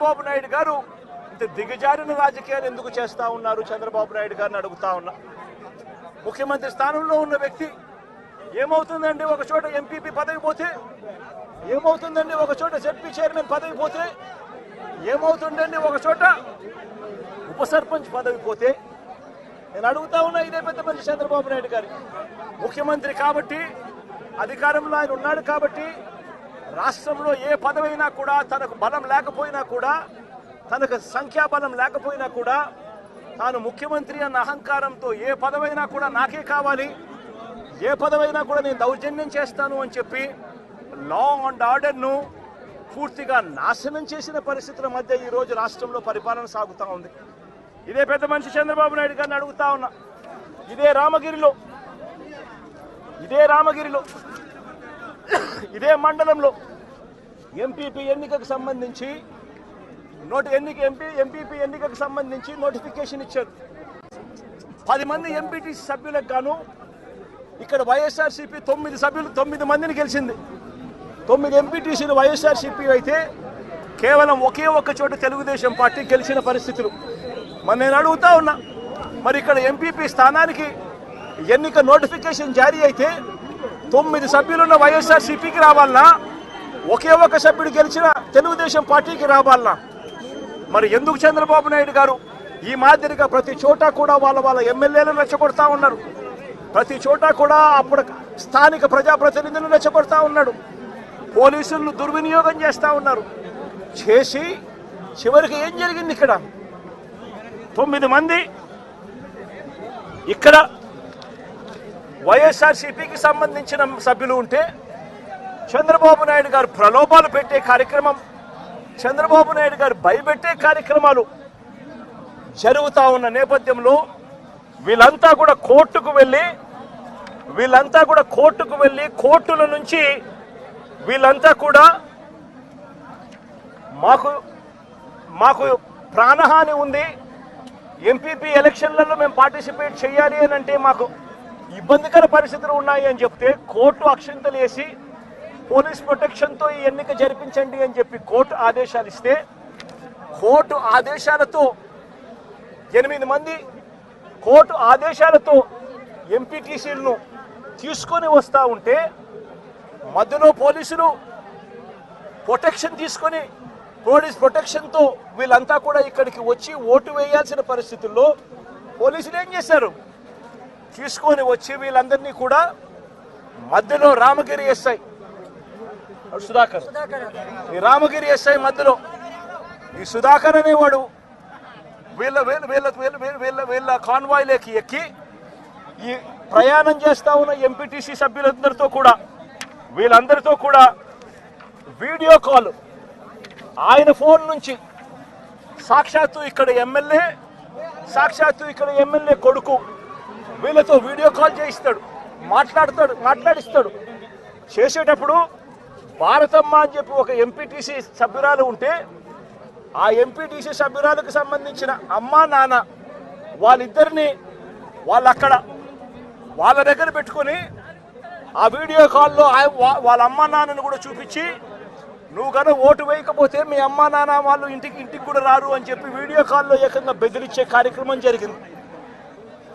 చంద్రబాబు నాయుడు గారు ఇంత దిగజారిన రాజకీయాలు ఎందుకు చేస్తా ఉన్నారు? చంద్రబాబు నాయుడు గారిని అడుగుతా ఉన్నా. ముఖ్యమంత్రి స్థానంలో ఉన్న వ్యక్తి ఏమవుతుందండి? ఒక చోట ఎంపీపీ పదవి పోతే ఏమవుతుందండి? ఒక చోట జడ్పీ చైర్మన్ పదవి పోతే ఏమవుతుందండి? ఒక చోట ఉప సర్పంచ్ పదవి పోతే నేను అడుగుతా ఉన్నా ఇదే పెద్ద మనిషి చంద్రబాబు నాయుడు గారి ముఖ్యమంత్రి కాబట్టి అధికారంలో ఆయన ఉన్నాడు కాబట్టి రాష్ట్రంలో ఏ పదవైనా కూడా తనకు బలం లేకపోయినా కూడా తనకు సంఖ్యాబలం లేకపోయినా కూడా తాను ముఖ్యమంత్రి అన్న అహంకారంతో ఏ పదవైనా కూడా నాకే కావాలి. ఏ పదవైనా కూడా నేను దౌర్జన్యం చేస్తాను అని చెప్పి లా అండ్ ఆర్డర్ను పూర్తిగా నాశనం చేసిన పరిస్థితుల మధ్య ఈ రోజు రాష్ట్రంలో పరిపాలన సాగుతూ ఉంది. ఇదే పెద్ద మనిషి చంద్రబాబు నాయుడు గారిని అడుగుతా ఉన్నా. ఇదే రామగిరిలో ఇదే రామగిరిలో ఇదే మండలంలో ఎంపీపీ ఎన్నికకు సంబంధించి నోటి ఎన్నిక ఎంపీ ఎంపీపీ ఎన్నికకు సంబంధించి నోటిఫికేషన్ ఇచ్చారు. పది మంది ఎంపీటీసీ సభ్యులకు గాను ఇక్కడ వైఎస్ఆర్సీపీ తొమ్మిది సభ్యులు తొమ్మిది మందిని గెలిచింది. తొమ్మిది ఎంపీటీసీలు వైఎస్ఆర్సీపీ అయితే కేవలం ఒకే ఒక్క చోట తెలుగుదేశం పార్టీ గెలిచిన పరిస్థితులు. మరి నేను అడుగుతా ఉన్నా మరి ఇక్కడ ఎంపీపీ స్థానానికి ఎన్నిక నోటిఫికేషన్ జారీ అయితే తొమ్మిది సభ్యులున్న వైఎస్ఆర్సీపీకి రావాలనా ఒకే ఒక సభ్యుడు గెలిచిన తెలుగుదేశం పార్టీకి రావాలనా మరి ఎందుకు చంద్రబాబు నాయుడు గారు ఈ మాదిరిగా ప్రతి చోట కూడా వాళ్ళ వాళ్ళ ఎమ్మెల్యేలను రెచ్చగొడతా ఉన్నారు? ప్రతి చోట కూడా అప్పుడు స్థానిక ప్రజాప్రతినిధులను రెచ్చగొడతా ఉన్నాడు. పోలీసులను దుర్వినియోగం చేస్తూ ఉన్నారు. చేసి చివరికి ఏం జరిగింది ఇక్కడ? తొమ్మిది మంది ఇక్కడ వైఎస్ఆర్సీపీకి సంబంధించిన సభ్యులు ఉంటే చంద్రబాబు నాయుడు గారు ప్రలోభాలు పెట్టే కార్యక్రమం చంద్రబాబు నాయుడు గారు భయపెట్టే కార్యక్రమాలు జరుగుతూ ఉన్న నేపథ్యంలో వీళ్ళంతా కూడా కోర్టుకు వెళ్ళి వీళ్ళంతా కూడా కోర్టుకు వెళ్ళి కోర్టుల నుంచి వీళ్ళంతా కూడా మాకు మాకు ప్రాణహాని ఉంది. ఎంపీపీ ఎలక్షన్లలో మేము పార్టిసిపేట్ చేయాలి అని అంటే మాకు ఇబ్బందికర పరిస్థితులు ఉన్నాయి అని చెప్తే కోర్టు అక్షంతలు వేసి పోలీస్ ప్రొటెక్షన్తో ఈ ఎన్నిక జరిపించండి అని చెప్పి కోర్టు ఆదేశాలు ఇస్తే కోర్టు ఆదేశాలతో ఎనిమిది మంది కోర్టు ఆదేశాలతో ఎంపీటీసీలను తీసుకొని వస్తూ ఉంటే మధ్యలో పోలీసులు ప్రొటెక్షన్ తీసుకొని పోలీస్ ప్రొటెక్షన్తో వీళ్ళంతా కూడా ఇక్కడికి వచ్చి ఓటు వేయాల్సిన పరిస్థితుల్లో పోలీసులు ఏం చేశారు? తీసుకొని వచ్చి వీళ్ళందరినీ కూడా మధ్యలో రామగిరి ఎస్ఐ సుధాకర్. ఈ రామగిరి ఎస్ఐ మధ్యలో. ఈ సుధాకర్ అనేవాడు వీళ్ళ వీళ్ళ వీళ్ళ వీళ్ళ వీళ్ళ వీళ్ళ కాన్వాయ్లోకి ఎక్కి ఈ ప్రయాణం చేస్తా ఉన్న ఎంపీటీసీ సభ్యులందరితో కూడా వీళ్ళందరితో కూడా వీడియో కాల్. ఆయన ఫోన్ నుంచి సాక్షాత్తు ఇక్కడ ఎమ్మెల్యే సాక్షాత్తు ఇక్కడ ఎమ్మెల్యే కొడుకు వీళ్ళతో వీడియో కాల్ చేయిస్తాడు మాట్లాడతాడు మాట్లాడిస్తాడు. చేసేటప్పుడు భారతమ్మ అని చెప్పి ఒక ఎంపీటీసీ సభ్యురాలు ఉంటే ఆ ఎంపీటీసీ సభ్యురాలకు సంబంధించిన అమ్మ నాన్న వాళ్ళిద్దరిని వాళ్ళు అక్కడ వాళ్ళ దగ్గర పెట్టుకొని ఆ వీడియో కాల్లో ఆ- వా- వాళ్ళ అమ్మ నాన్నను కూడా చూపించి నువ్వు కనుక ఓటు వేయకపోతే మీ అమ్మ నాన్న వాళ్ళు ఇంటికి ఇంటికి కూడా రారు అని చెప్పి వీడియో కాల్లో ఏకంగా బెదిరించే కార్యక్రమం జరిగింది.